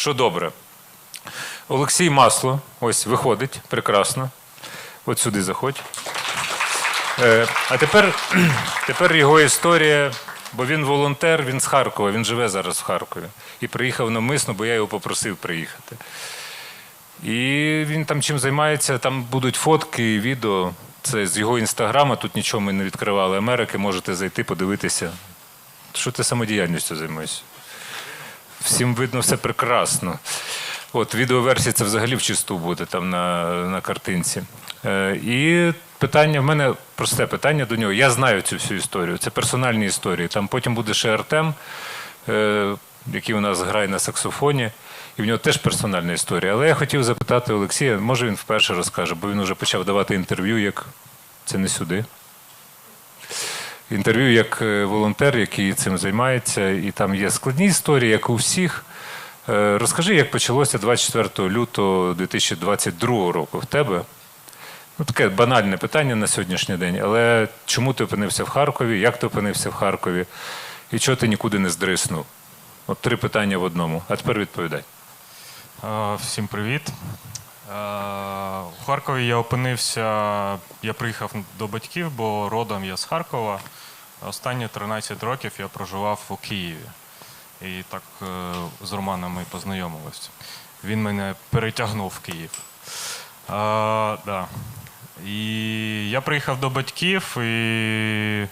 що добре. Олексій Масло, ось виходить, прекрасно. От сюди заходь. Е, а тепер, тепер його історія, бо він волонтер, він з Харкова, він живе зараз в Харкові. І приїхав навмисно, бо я його попросив приїхати. І він там чим займається, там будуть фотки і відео. Це з його інстаграма, тут нічого ми не відкривали Америки, можете зайти, подивитися. Що ти самодіяльністю займаєшся? Всім видно все прекрасно. От відеоверсія це взагалі в чисту буде там на, на картинці. Е, і питання в мене просте питання до нього. Я знаю цю всю історію. Це персональні історії. Там потім буде ще Артем, е, який у нас грає на саксофоні, і в нього теж персональна історія. Але я хотів запитати Олексія, може він вперше розкаже, бо він вже почав давати інтерв'ю, як це не сюди. Інтерв'ю як е, волонтер, який цим займається, і там є складні історії, як у всіх. Е, Розкажи, як почалося 24 лютого 2022 року в тебе? Ну, таке банальне питання на сьогоднішній день, але чому ти опинився в Харкові, як ти опинився в Харкові, і чого ти нікуди не здриснув? От три питання в одному. А тепер відповідай. Всім привіт. В Харкові я опинився, я приїхав до батьків, бо родом я з Харкова. Останні 13 років я проживав у Києві. І так е, з Романом ми познайомилися. Він мене перетягнув в Київ. Е, да. І я приїхав до батьків і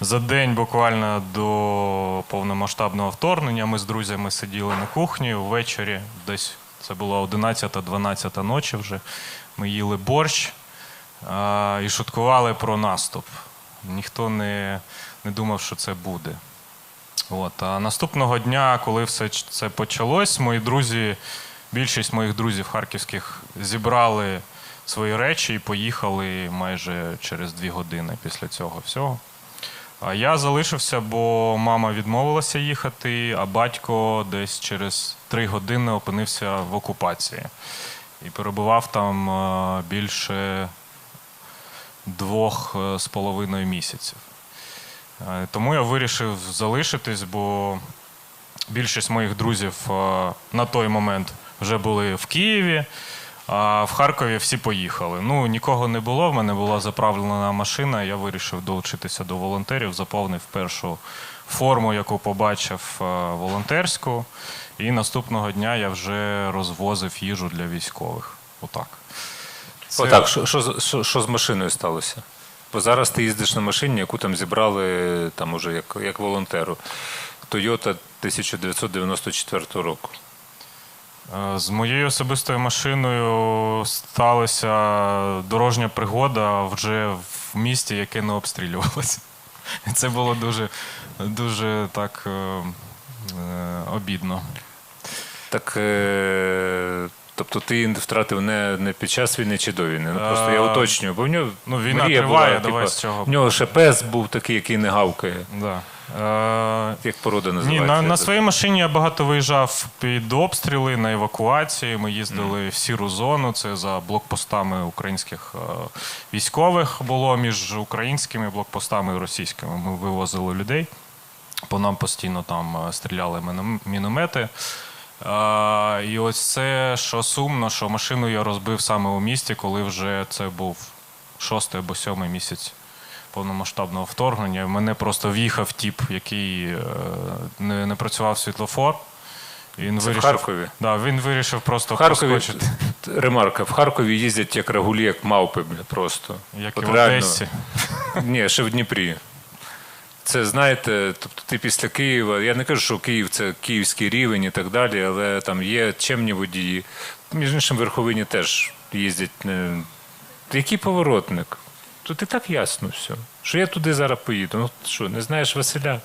за день буквально до повномасштабного вторгнення ми з друзями сиділи на кухні ввечері, десь це було 11-12 ночі вже. Ми їли борщ а, і шуткували про наступ. Ніхто не, не думав, що це буде. От. А наступного дня, коли все це почалось, мої друзі, більшість моїх друзів харківських зібрали свої речі і поїхали майже через дві години після цього всього. А я залишився, бо мама відмовилася їхати, а батько десь через три години опинився в окупації і перебував там е, більше двох е, з половиною місяців. Е, Тому я вирішив залишитись, бо більшість моїх друзів е, на той момент вже були в Києві, а в Харкові всі поїхали. Ну, нікого не було, в мене була заправлена машина. Я вирішив долучитися до волонтерів, заповнив першу форму, яку побачив волонтерську. І наступного дня я вже розвозив їжу для військових. Отак. Це- Отак, що, що, що, що з машиною сталося? Бо зараз ти їздиш на машині, яку там зібрали там уже як, як волонтеру. Toyota 1994 року. Е, З моєю особистою машиною сталася дорожня пригода вже в місті, яке не обстрілювалося. Це було дуже, дуже так е, е, обідно. Так, е, тобто ти втратив не, не під час війни чи до війни. Ну, просто я уточнюю, бо в нього ну, війна мрія триває, була, давай типа, з цього. В нього ще пес був такий, який не гавкає. Да. Е, Як порода Ні, називається? на, на своїй машині я багато виїжджав під обстріли на евакуації. Ми їздили в сіру зону. Це за блокпостами українських е, військових було між українськими блокпостами і російськими. Ми вивозили людей. По нам постійно там е, стріляли міном- міномети. Е, і ось це, що сумно, що машину я розбив саме у місті, коли вже це був шостий або сьомий місяць повномасштабного вторгнення. В мене просто в'їхав тіп, який е, не, не працював світлофор. Він Це в Харкові? Да, він вирішив просто В Харкові проскочити, ремарка. В Харкові їздять як рагулі, як мавпи, бля, просто. як От і в реально. Одесі. Ні, ще в Дніпрі. Це знаєте, тобто ти після Києва. Я не кажу, що Київ це київський рівень і так далі, але там є чемні водії. Між іншим, в Верховині теж їздять. Який поворотник? Тут і так ясно все. Що я туди зараз поїду. Ну що, не знаєш Василя?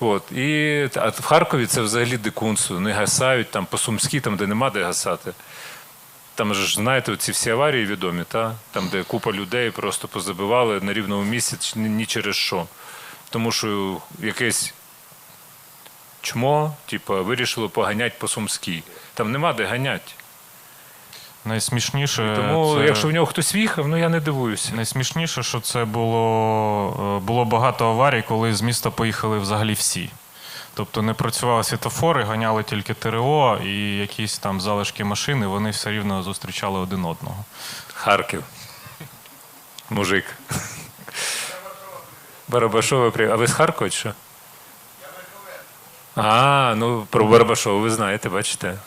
От. І а в Харкові це взагалі дикунство. Не гасають там по Сумській, там, де нема де гасати. Там ж, знаєте, ці всі аварії відомі, та? там, де купа людей просто позабивали на рівному місці ні через що. Тому що якесь чмо, типу, вирішило поганять по Сумській. Там нема де ганять. Найсмішніше, Тому, це... якщо в нього хтось в'їхав, ну я не дивуюся. Найсмішніше, що це було, е, було багато аварій, коли з міста поїхали взагалі всі. Тобто не працювали світофори, ганяли тільки ТРО і якісь там залишки машини, вони все рівно зустрічали один одного. Харків. Мужик. Барабашова. А ви з Харкова чи що? А, ну про Барабашова ви знаєте, бачите.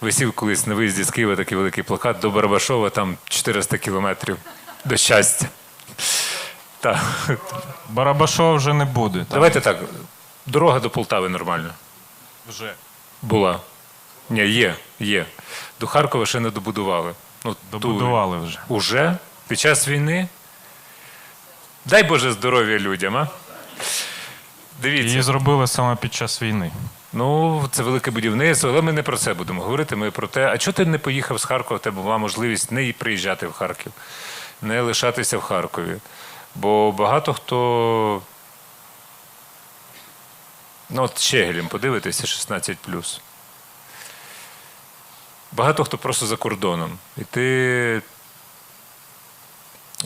Висів колись на виїзді з Києва такий великий плакат до Барабашова, там 400 кілометрів до щастя. Так. Барабашова вже не буде. Там. Давайте так. Дорога до Полтави нормальна. Вже. Була. Ні, є, є. До Харкова ще не добудували. Ну, ту- Добудували вже. Уже? Під час війни? Дай Боже здоров'я людям, а? Дивіться. Її зробили саме під час війни. Ну, це велике будівництво, але ми не про це будемо говорити. Ми про те, а чого ти не поїхав з Харкова, тебе була можливість не приїжджати в Харків, не лишатися в Харкові. Бо багато хто. Ну, от Щегелем подивитися 16. Багато хто просто за кордоном. І ти.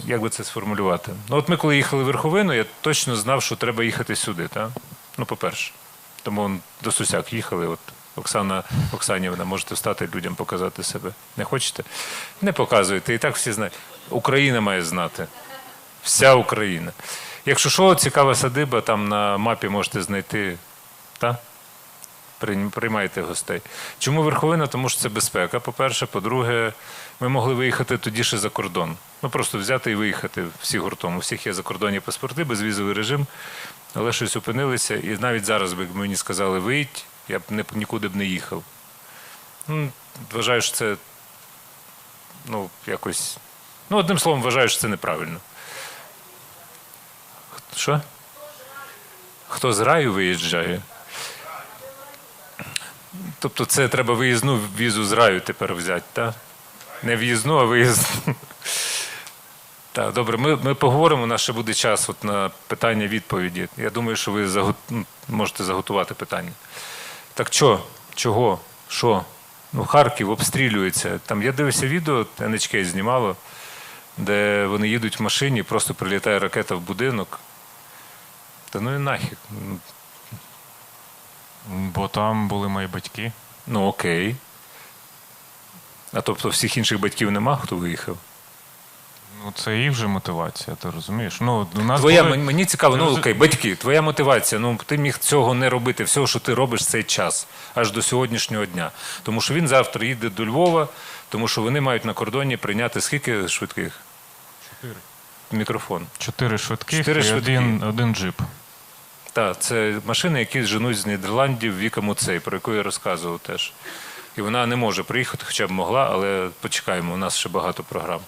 Як би це сформулювати? Ну, от ми, коли їхали в Верховину, я точно знав, що треба їхати сюди. Та? Ну, по-перше. Тому до Сусяк їхали. От Оксана Оксанівна, можете встати людям показати себе. Не хочете? Не показуйте. І так всі знають. Україна має знати. Вся Україна. Якщо що, цікава садиба, там на мапі можете знайти. Та? Прийм- Приймайте гостей. Чому верховина? Тому що це безпека. По-перше, по-друге, ми могли виїхати тоді ще за кордон. Ну просто взяти і виїхати всі гуртом. У всіх є закордонні паспорти, безвізовий режим, але щось опинилися. І навіть зараз би мені сказали виїдь, я б не, нікуди б не їхав. Ну, вважаю, що це ну, якось. Ну, одним словом, вважаю, що це неправильно. Що? Хто з раю виїжджає? Тобто це треба виїзну візу з раю тепер взяти, так? Не в'їзну, а виїзну. Так, добре, ми, ми поговоримо, у нас ще буде час от на питання-відповіді. Я думаю, що ви заго... ну, можете заготувати питання. Так що? Чого? Що? Ну, Харків обстрілюється. Там я дивився відео, НＨK знімало, де вони їдуть в машині, просто прилітає ракета в будинок. Та ну і нахід. Бо там були мої батьки. Ну окей. А тобто всіх інших батьків нема, хто виїхав? Ну, це їх вже мотивація, ти розумієш? Ну, у нас Твоя, були... мені цікаво, ну окей, батьки, твоя мотивація. Ну ти міг цього не робити, всього, що ти робиш цей час, аж до сьогоднішнього дня. Тому що він завтра їде до Львова, тому що вони мають на кордоні прийняти скільки швидких? Чотири. Мікрофон. Чотири швидких Чотири і швидкі. Один, один джип. Так, це машини, які женуть з Нідерландів Віка Муцей, про яку я розказував теж. І вона не може приїхати, хоча б могла, але почекаємо, у нас ще багато програм.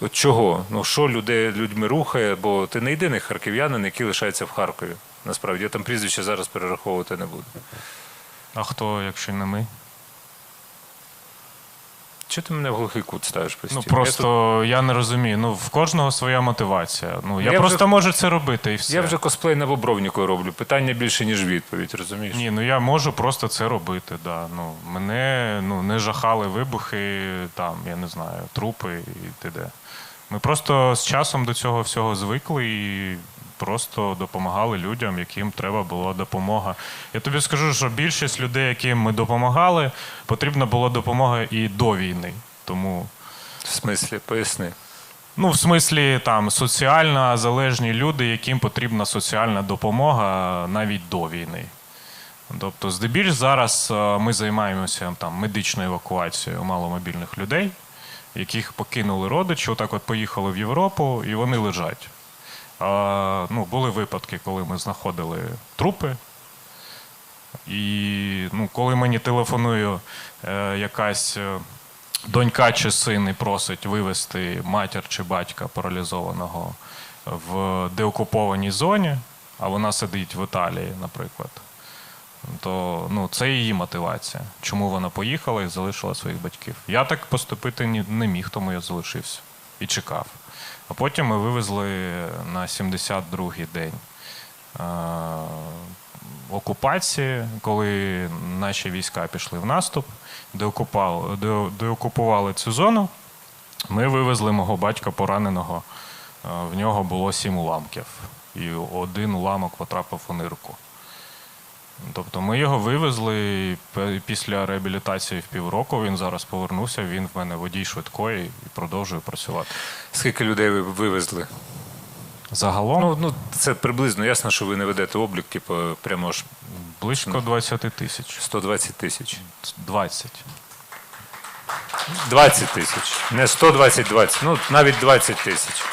От чого? Ну що людей, людьми рухає, бо ти не єдиний харків'янин, який лишається в Харкові. Насправді, я там прізвище зараз перераховувати не буду. А хто, якщо не ми? Чого ти мене в глухий кут ставиш постійно? Ну просто я, не розумію. Ну, в кожного своя мотивація. Ну, я, Я просто вже- можу це робити і я, все. я вже косплей на Бобровніку роблю. Питання більше, ніж відповідь, розумієш? Ні, ну я можу просто це робити. Да. Ну, мене ну, не жахали вибухи, там, я не знаю, трупи і т.д. Ми просто з часом до цього всього звикли і просто допомагали людям, яким треба була допомога. Я тобі скажу, що більшість людей, яким ми допомагали, потрібна була допомога і до війни. Тому В смислі, поясни. Ну, в смислі, там соціально залежні люди, яким потрібна соціальна допомога навіть до війни. Тобто, здебільш зараз е, ми займаємося там медичною евакуацією маломобільних людей, яких покинули родичі, отак от поїхали в Європу, і вони лежать. Ну, були випадки, коли ми знаходили трупи. І ну, коли мені телефонує е, якась е, донька чи син і просить вивезти матір чи батька паралізованого в деокупованій зоні, а вона сидить в Італії, наприклад, то ну, це її мотивація. Чому вона поїхала і залишила своїх батьків. Я так поступити не міг, тому я залишився і чекав. А потім ми вивезли на 72-й день окупації, коли наші війська пішли в наступ, де- деокупували цю зону. Ми вивезли мого батька пораненого. В нього було сім уламків, і один уламок потрапив у нирку. Тобто ми його вивезли і після реабілітації в півроку. Він зараз повернувся. Він в мене водій швидкої і продовжує працювати. Скільки людей ви вивезли? Загалом Ну, ну це приблизно ясно, що ви не ведете облік, типу, прямо ж близько 20 тисяч. 120 тисяч. 20. 20 тисяч. Не 120, 20, ну навіть 20 тисяч.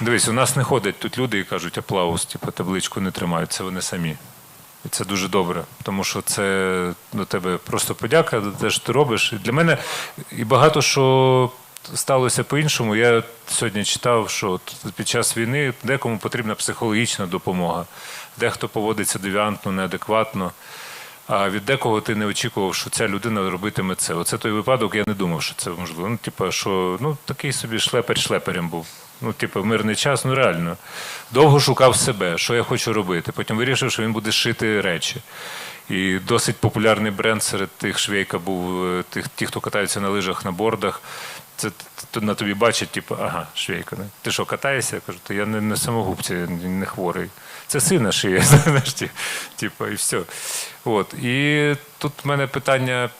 Дивись, у нас не ходять тут люди і кажуть аплаус, типу табличку не тримають, це вони самі. Це дуже добре, тому що це до тебе просто подяка за те, що ти робиш. І для мене і багато що сталося по-іншому. Я сьогодні читав, що під час війни декому потрібна психологічна допомога, дехто поводиться девіантно, неадекватно. А від декого ти не очікував, що ця людина робитиме це. Оце той випадок, я не думав, що це можливо. Ну, типа, що ну такий собі шлепер шлеперем був. Ну, типу, мирний час, ну реально. Довго шукав себе, що я хочу робити. Потім вирішив, що він буде шити речі. І досить популярний бренд серед тих швейка був, е, тих, ті, хто катаються на лижах, на бордах. Це на тобі бачать, типу, ага, швейка. Ти що, катаєшся? Я кажу, то я не, не самогубці, не хворий. Це сина шиє, знаєш, типу, і все. От. І тут в мене питання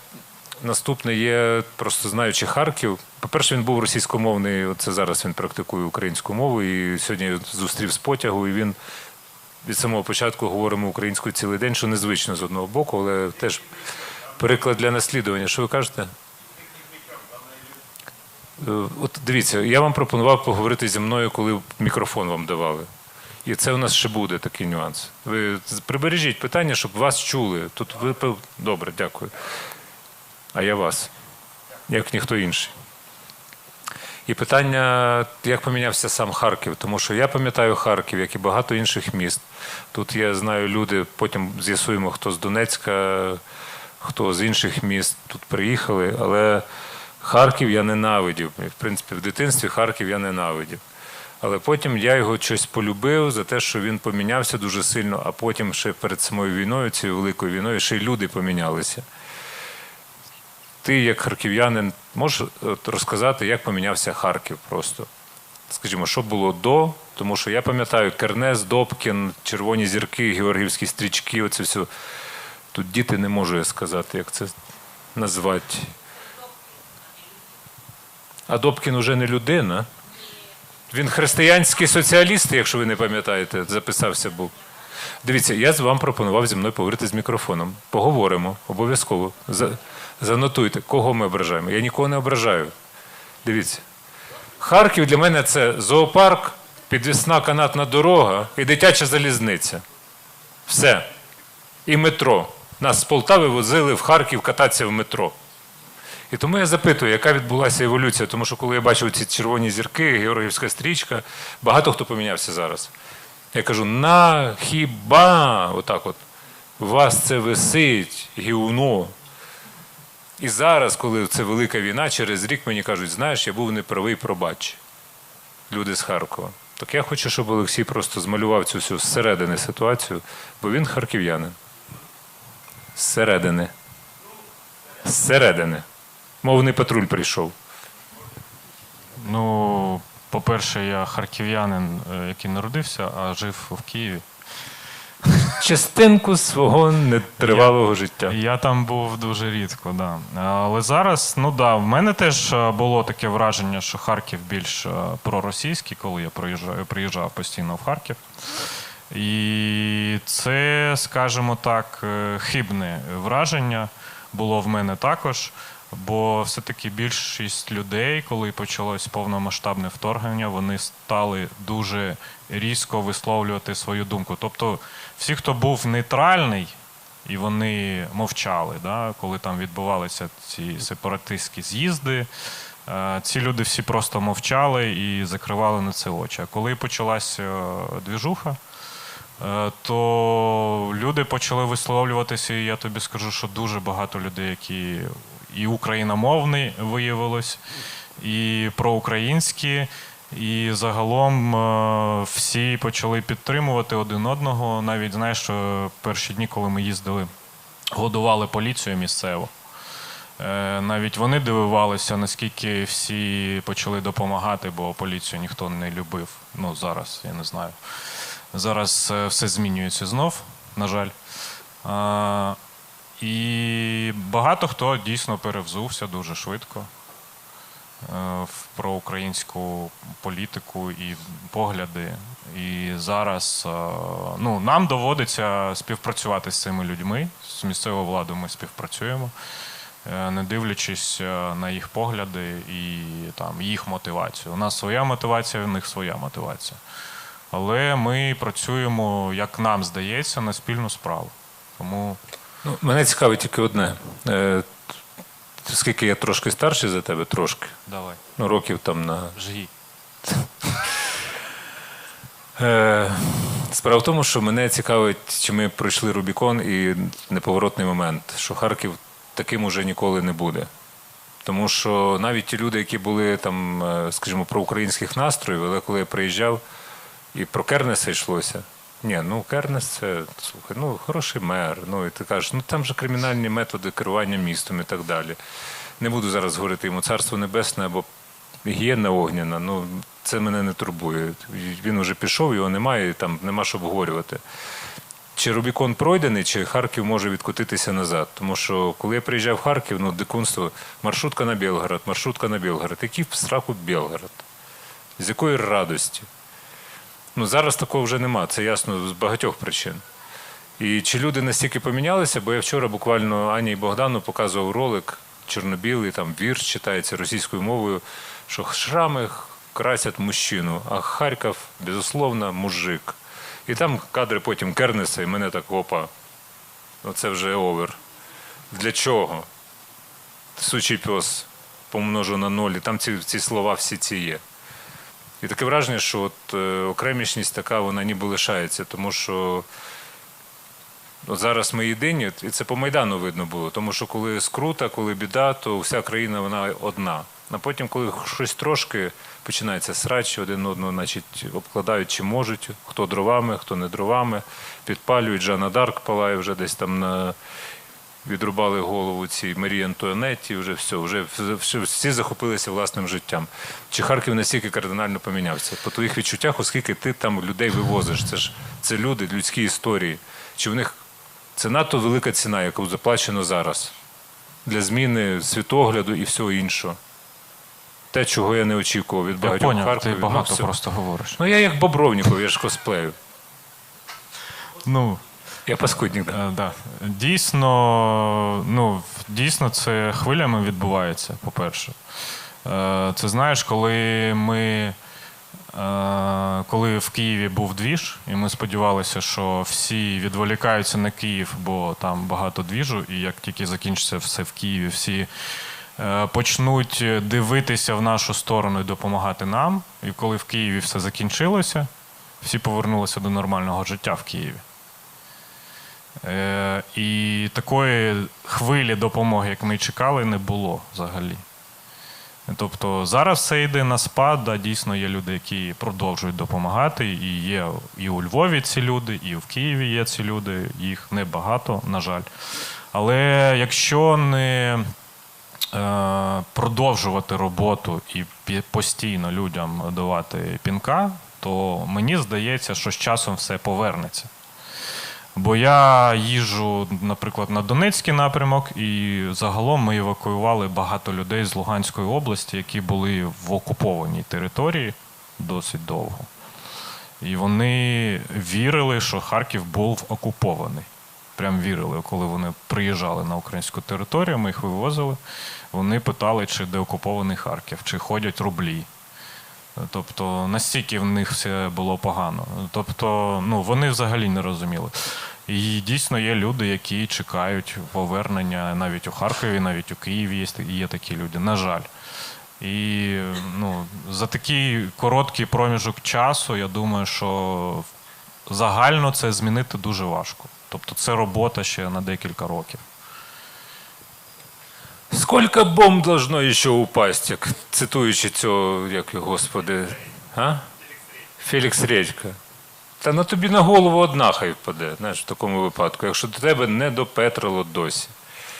наступне є, просто знаючи Харків. По-перше, він був російськомовний, це зараз він практикує українську мову, і сьогодні зустрів з потягу, і він від самого початку говоримо українською цілий день, що незвично з одного боку, але теж приклад для наслідування. Що ви кажете? Е, От дивіться, я вам пропонував поговорити зі мною, коли мікрофон вам давали. І це у нас ще буде такий нюанс. Ви прибережіть питання, щоб вас чули. Тут ви добре, дякую. А я вас, як ніхто інший. І питання, як помінявся сам Харків, тому що я пам'ятаю Харків, як і багато інших міст. Тут я знаю люди, потім з'ясуємо, хто з Донецька, хто з інших міст тут приїхали, але Харків я ненавидів. В принципі, в дитинстві Харків я ненавидів. Але потім я його щось полюбив за те, що він помінявся дуже сильно, а потім ще перед самою війною, цією великою війною, ще й люди помінялися. Ти, як харків'янин, можеш розказати, як помінявся Харків просто? Скажімо, що було до, тому що я пам'ятаю Кернес, Добкін, червоні зірки, георгіївські стрічки, оце все. Тут діти не можу я сказати, як це назвати. А Добкін уже не людина. Він християнський соціаліст, якщо ви не пам'ятаєте, записався був. Дивіться, я вам пропонував зі мною поговорити з мікрофоном. Поговоримо обов'язково. За, занотуйте, кого ми ображаємо. Я нікого не ображаю. Дивіться. Харків для мене це зоопарк, підвісна канатна дорога і дитяча залізниця. Все. І метро. Нас з Полтави возили в Харків кататися в метро. І тому я запитую, яка відбулася еволюція, тому що коли я бачив ці червоні зірки, георгіївська стрічка, багато хто помінявся зараз. Я кажу: на хіба отак от вас це висить гівно. І зараз, коли це велика війна, через рік мені кажуть, знаєш, я був неправий, пробач. Люди з Харкова. Так я хочу, щоб Олексій просто змалював цю всю зсередини ситуацію, бо він харків'янин. Зсередини. Зсередини. Мовний патруль прийшов. Ну, по-перше, я харків'янин, е, який народився, а жив в Києві. Частинку свого нетривалого життя. Я там був дуже рідко, да. Але зараз, ну да, в мене теж е, було таке враження, що Харків більш е, проросійський, коли я приїжджав, приїжджав постійно в Харків. І це, скажімо так, е, хибне враження було в мене також. Бо все-таки більшість людей, коли почалось повномасштабне вторгнення, вони стали дуже різко висловлювати свою думку. Тобто, всі, хто був нейтральний, і вони мовчали, да, коли там відбувалися ці сепаратистські з'їзди. е, Ці люди всі просто мовчали і закривали на це очі. А коли почалася е, двіжуха, е, то люди почали висловлюватися, і я тобі скажу, що дуже багато людей, які і україномовні виявилось, і проукраїнські, і загалом е, всі почали підтримувати один одного. Навіть знаєш, що перші дні, коли ми їздили, годували поліцію місцеву. Е, Навіть вони дивувалися, наскільки всі почали допомагати, бо поліцію ніхто не любив. Ну зараз я не знаю. Зараз е, все змінюється знов, на жаль. І багато хто дійсно перевзувся дуже швидко е, в проукраїнську політику і погляди. І зараз е, ну, нам доводиться співпрацювати з цими людьми. З місцевою владою ми співпрацюємо, е, не дивлячись на їх погляди і там, їх мотивацію. У нас своя мотивація, у них своя мотивація. Але ми працюємо, як нам здається, на спільну справу. Тому Ну, мене цікавить тільки одне. Оскільки я трошки старший за тебе, трошки, давай, ну, років там на жги. Е, Справа в тому, що мене цікавить, чи ми пройшли Рубікон і неповоротний момент, що Харків таким уже ніколи не буде. Тому що навіть ті люди, які були там, е, скажімо, про українських настроїв, але коли я приїжджав і про Кернеса йшлося. Ні, ну Кернес це слухай, ну хороший мер. Ну і ти кажеш, ну там же кримінальні методи керування містом і так далі. Не буду зараз говорити йому царство небесне або гієна огняна. Ну це мене не турбує. Він вже пішов, його немає, і там нема що обговорювати. Чи Рубікон пройдений, чи Харків може відкотитися назад. Тому що коли я приїжджав в Харків, ну дикунство, маршрутка на Білгород, маршрутка на Білгород. Який в страху Білгород? З якої радості? Ну зараз такого вже нема, це ясно з багатьох причин. І чи люди настільки помінялися, бо я вчора буквально Ані і Богдану показував ролик чорно-білий, там вірш читається російською мовою, що шрами красять мужчину, а Харків, безусловно, мужик. І там кадри потім Кернеса, і мене так опа. Оце вже овер. Для чого? Сучий пес помножу на ноль, там ці, ці слова всі ці є. І таке враження, що от, е, окремішність така, вона ніби лишається, тому що от зараз ми єдині, і це по Майдану видно було, тому що коли скрута, коли біда, то вся країна вона одна. А потім, коли щось трошки починається срач, один одного, значить, обкладають чи можуть, хто дровами, хто не дровами, підпалюють, Жанна Дарк палає вже десь там на відрубали голову цій Марії Антуанетті, вже все, вже, всі захопилися власним життям. Чи Харків настільки кардинально помінявся? По твоїх відчуттях, оскільки ти там людей вивозиш, це ж це люди, людські історії. Чи в них це надто велика ціна, яку заплачено зараз для зміни світогляду і всього іншого? Те, чого я не очікував від Я багатьох поняв, ти багато ну, просто говориш. ну я як Бобровніков, я ж косплею. Ну, Я паскудник, да. Е, Да. Дійсно, ну, дійсно, це хвилями відбувається, по-перше. Е, Це знаєш, коли ми. е, Коли в Києві був двіж, і ми сподівалися, що всі відволікаються на Київ, бо там багато двіжу, і як тільки закінчиться все в Києві, всі почнуть дивитися в нашу сторону і допомагати нам. І коли в Києві все закінчилося, всі повернулися до нормального життя в Києві. Е, і такої хвилі допомоги, як ми чекали, не було взагалі. Тобто зараз все йде на спад, да, дійсно є люди, які продовжують допомагати. І є і у Львові ці люди, і в Києві є ці люди, їх небагато, на жаль. Але якщо не е, продовжувати роботу і постійно людям давати пінка, то мені здається, що з часом все повернеться. Бо я їжджу, наприклад, на Донецький напрямок, і загалом ми евакуювали багато людей з Луганської області, які були в окупованій території досить довго. І вони вірили, що Харків був окупований. Прям вірили, коли вони приїжджали на українську територію, ми їх вивозили. Вони питали, чи деокупований Харків, чи ходять рублі. Тобто настільки в них все було погано. Тобто, ну вони взагалі не розуміли. І дійсно є люди, які чекають повернення навіть у Харкові, навіть у Києві є, є такі люди, на жаль. І ну, за такий короткий проміжок часу, я думаю, що загально це змінити дуже важко. Тобто це робота ще на декілька років. Сколько бомб должно еще упасть, як цитуючи цього, як його, господи, а? Фелікс Редька. Та на тобі на голову одна хай впаде, знаєш, в такому випадку, якщо до тебе не допетрило досі.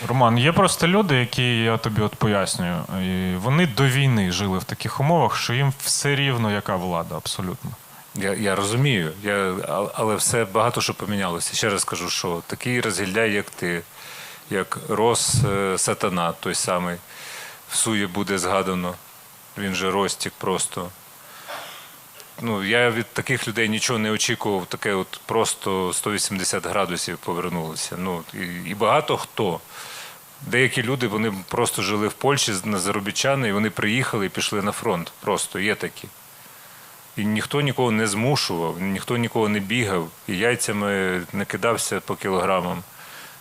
Роман, є просто люди, які я тобі от пояснюю, і вони до війни жили в таких умовах, що їм все рівно яка влада абсолютно. Я, я розумію, я, але все багато що помінялося. Ще раз кажу, що такий розгільдяй, як ти, як Рос е, Сатана, той самий, в сує буде згадано. Він же Ростік просто. Ну, я від таких людей нічого не очікував, таке от просто 180 градусів повернулося. Ну, і, і багато хто. Деякі люди вони просто жили в Польщі на заробітчани, і вони приїхали і пішли на фронт. Просто є такі. І ніхто нікого не змушував, ніхто нікого не бігав, і яйцями не кидався по кілограмам.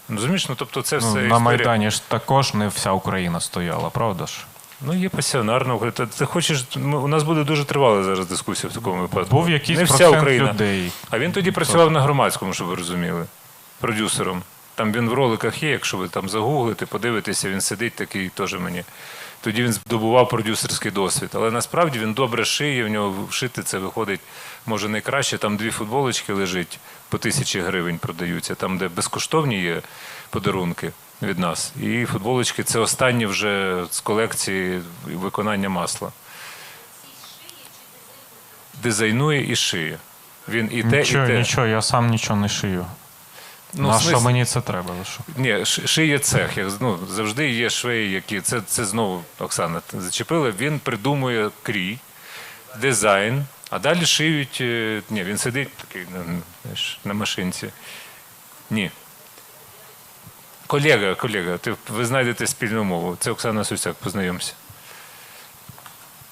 Ну, Розумієш, ну тобто це все. Ну, на Майдані ж також не вся Україна стояла, правда ж? Ну, є пасіонарно. Ти, ти хочеш, ми, у нас буде дуже тривала зараз дискусія в такому випадку. Був якийсь не вся Україна. людей. А він тоді працював на громадському, щоб ви розуміли, продюсером. Там він в роликах є, якщо ви там загуглите, подивитеся, він сидить такий теж мені. Тоді він здобував продюсерський досвід. Але насправді він добре шиє, в нього вшити це виходить може найкраще. Там дві футболочки лежить, по тисячі гривень продаються, там, де безкоштовні є подарунки від нас. І футболочки це останні вже з колекції виконання масла. Дизайнує і шиє. Він і те, Нічого, і те. нічого, я сам нічого не шию. Ну, в що мені це треба? що? Ні, шиє цех. Як, ну, завжди є швеї, які. Це, це знову Оксана зачепила. Він придумує крій, дизайн, а далі шиють. е, Ні, він сидить такий на, на машинці. Ні. Колега, колега, ти, ви знайдете спільну мову. Це Оксана Сусяк, познайомся.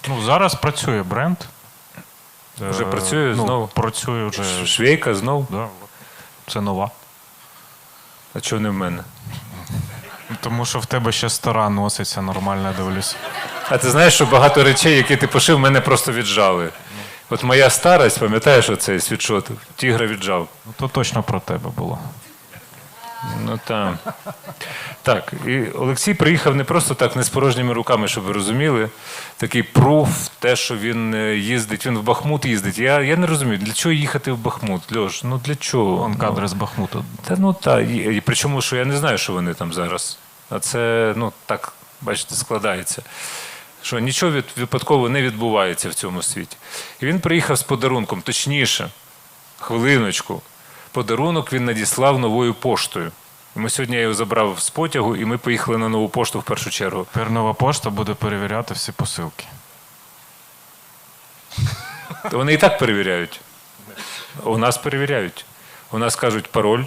Ну, зараз працює бренд. Вже Е, працює ну, знову? Працює вже. Швейка знов. Да, це нова. А чого не в мене? Тому що в тебе ще стара носиться, нормально я дивлюсь. А ти знаєш, що багато речей, які ти пошив, мене просто віджали. От моя старость, пам'ятаєш оцей світшот? Тігра віджав. Ну, то точно про тебе було. Ну там. Так, і Олексій приїхав не просто так, не з порожніми руками, щоб ви розуміли. Такий пруф, те, що він е, їздить, він в Бахмут їздить. Я, я не розумію, для чого їхати в Бахмут, Льош? Ну для чого? Вон Ну, з Бахмуту. Та ну так. І, і причому, що я не знаю, що вони там зараз. А це, ну, так, бачите, складається. Що нічого від, випадково не відбувається в цьому світі. І він приїхав з подарунком, точніше, хвилиночку. Подарунок він надіслав новою поштою. Ми сьогодні я його забрав з потягу, і ми поїхали на нову пошту в першу чергу. Тепер нова пошта буде перевіряти всі посилки. То вони і так перевіряють. У нас перевіряють. У нас кажуть пароль,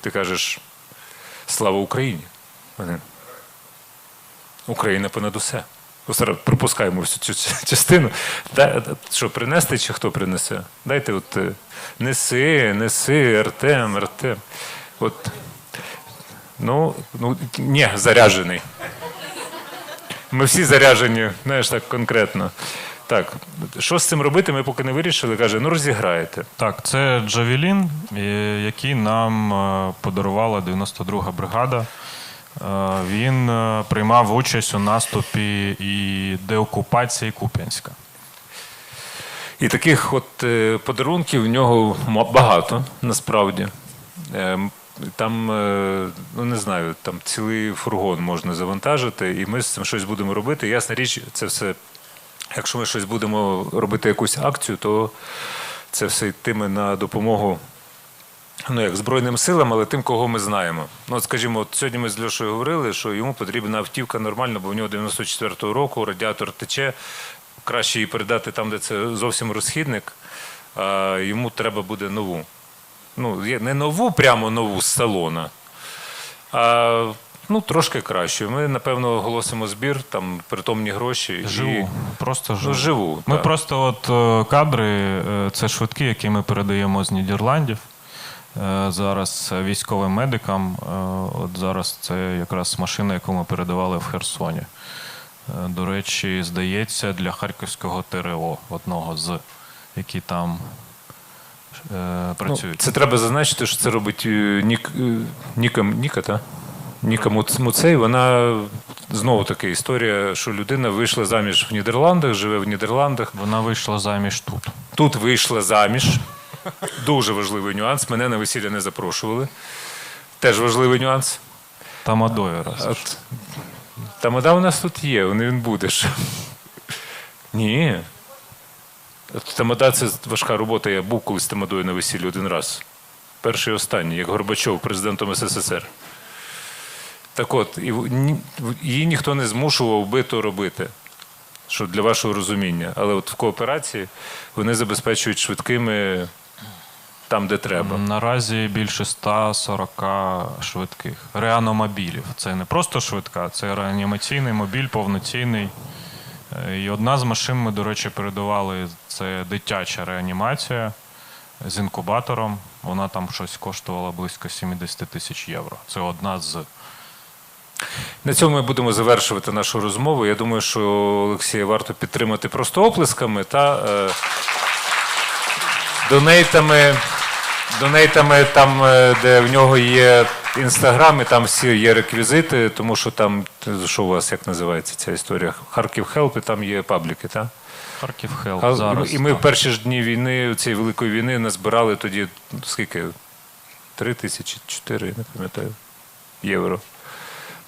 ти кажеш Слава Україні. Вони, Україна понад усе. Ось Пропускаємо всю цю частину. Що, принести чи хто принесе? Дайте от е, неси, неси, Артем, Артем. От, ну, ну, ні, заряджений. Ми всі заряджені, знаєш, так конкретно. Так, що з цим робити, ми поки не вирішили. Каже, ну розіграєте. Так, це Джавелін, е, який нам е, подарувала 92-га бригада. Е, Він е, приймав участь у наступі і деокупації Куп'янська. І таких от е, подарунків в нього багато, насправді. Там, ну не знаю, там цілий фургон можна завантажити, і ми з цим щось будемо робити. Ясна річ, це все, якщо ми щось будемо робити якусь акцію, то це все йтиме на допомогу ну, як Збройним силам, але тим, кого ми знаємо. Ну, от, скажімо, от сьогодні ми з Льошою говорили, що йому потрібна автівка нормальна, бо в нього 94-го року радіатор тече. Краще її передати там, де це зовсім розхідник, а йому треба буде нову. Ну, не нову, прямо нову з салона, а ну, трошки краще. Ми, напевно, оголосимо збір, там притомні гроші. Живу, І... просто живу. Ну, живу. Ми так. просто от е, кадри, е, це швидкі, які ми передаємо з Нідерландів. Е, Зараз військовим медикам. Е, От зараз це якраз машина, яку ми передавали в Херсоні. Е, До речі, здається, для Харківського ТРО, одного з, які там е, Ну, працюють. це треба зазначити, що це робить Нік, е, Ніка, Ніка, та? Ніка Муцей. Вона знову таки історія, що людина вийшла заміж в Нідерландах, живе в Нідерландах. Вона вийшла заміж тут. Тут вийшла заміж. Дуже важливий нюанс. Мене на весілля не запрошували. Теж важливий нюанс. Тамадою раз. От, тамада у нас тут є, він він буде. Ні. Тамада це важка робота. Я був колись тамадою на весіллі один раз. Перший і останній, як Горбачов, президентом СССР. Так от, і її ніхто не змушував би то робити. Що для вашого розуміння. Але от в кооперації вони забезпечують швидкими там, де треба. Наразі більше 140 швидких реаномобілів. Це не просто швидка, це реанімаційний мобіль, повноцінний. Е, І одна з машин ми, до речі, передавали. Це дитяча реанімація з інкубатором. Вона там щось коштувала близько 70 тисяч євро. Це одна з На цьому ми будемо завершувати нашу розмову. Я думаю, що Олексія варто підтримати просто оплесками та е, донейтами, донейтами там, е, де в нього є інстаграм, і там всі є реквізити, тому що там, що у вас як називається ця історія? Харків Хелп, і там є пабліки, так? Харків Хелп. А, Зараз і ми так. в перші ж дні війни, цієї великої війни, назбирали тоді скільки? Три тисячі, чотири, не пам'ятаю, євро.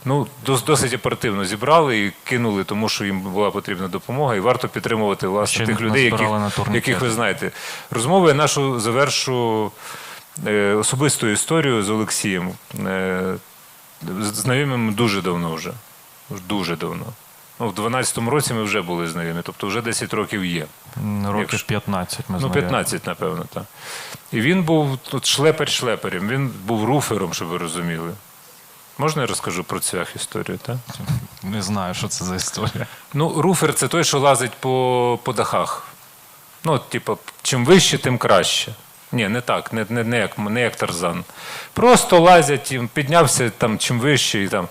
Ну, досить оперативно зібрали і кинули, тому що їм була потрібна допомога, і варто підтримувати власне Ще тих людей, яких, яких ви знаєте. Розмову я нашу завершу е, особистою історією з Олексієм. Е, знайомим дуже давно вже. Дуже давно. Ну, в 12-му році ми вже були знайомі, тобто вже 10 років є. Років Якщо- 15 ми Ну, 15, напевно, так. І він був тут шлепер шлеперем, він був руфером, щоб ви розуміли. Можна я розкажу про цвях історію, так? Не знаю, що це за історія. Ну, руфер це той, що лазить по, по дахах. Ну, от, типу, чим вище, тим краще. Ні, не так, не, не, не, як, не як Тарзан. Просто лазять, піднявся там чим вище. І, там.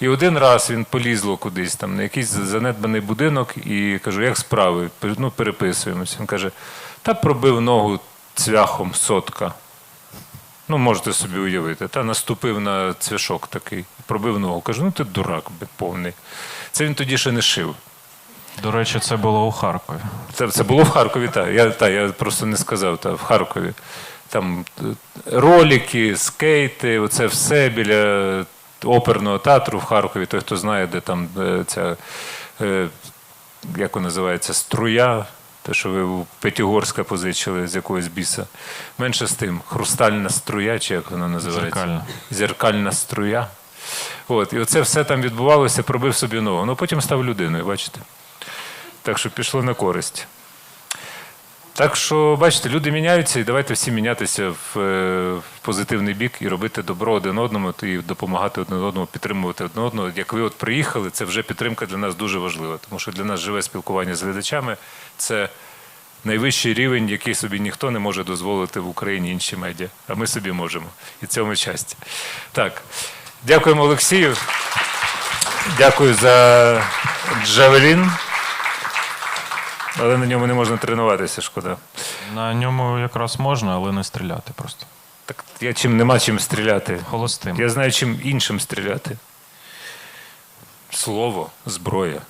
і один раз він полізло кудись там, на якийсь занедбаний будинок і кажу, як справи? Ну, переписуємося. Він каже, та пробив ногу цвяхом сотка. Ну, можете собі уявити. Та наступив на цвяшок такий, пробив ногу. Кажу, ну ти дурак повний. Це він тоді ще не шив. До речі, це було у Харкові. Це, це було в Харкові, так. Я, та, я просто не сказав, та, в Харкові. Там е, ролики, скейти, оце все біля оперного театру в Харкові. Той, хто знає, де там е, ця, е, як вона називається, струя. Те, що ви у П'ятигорська позичили з якогось біса. Менше з тим, хрустальна струя, чи як вона називається? Зеркальна. Зеркальна струя. От, і оце все там відбувалося, пробив собі ногу. Ну потім став людиною, бачите. Так що пішло на користь. Так що, бачите, люди міняються, і давайте всі мінятися в, е, в позитивний бік і робити добро один одному, і допомагати один одному, підтримувати один одного. Як ви от приїхали, це вже підтримка для нас дуже важлива, тому що для нас живе спілкування з глядачами це найвищий рівень, який собі ніхто не може дозволити в Україні інші медіа. А ми собі можемо. І цьому щастя. Так, дякуємо Олексію. Дякую за Джавелін. Але на ньому не можна тренуватися, шкода. На ньому якраз можна, але не стріляти просто. Так я чим нема чим стріляти. Холостим. Я знаю, чим іншим стріляти. Слово, зброя.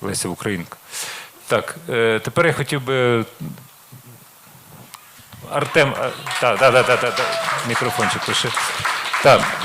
Леся Українка. Так, е, тепер я хотів би. Артем, а, та, та, та, та, та, та, мікрофончик пиши. Так,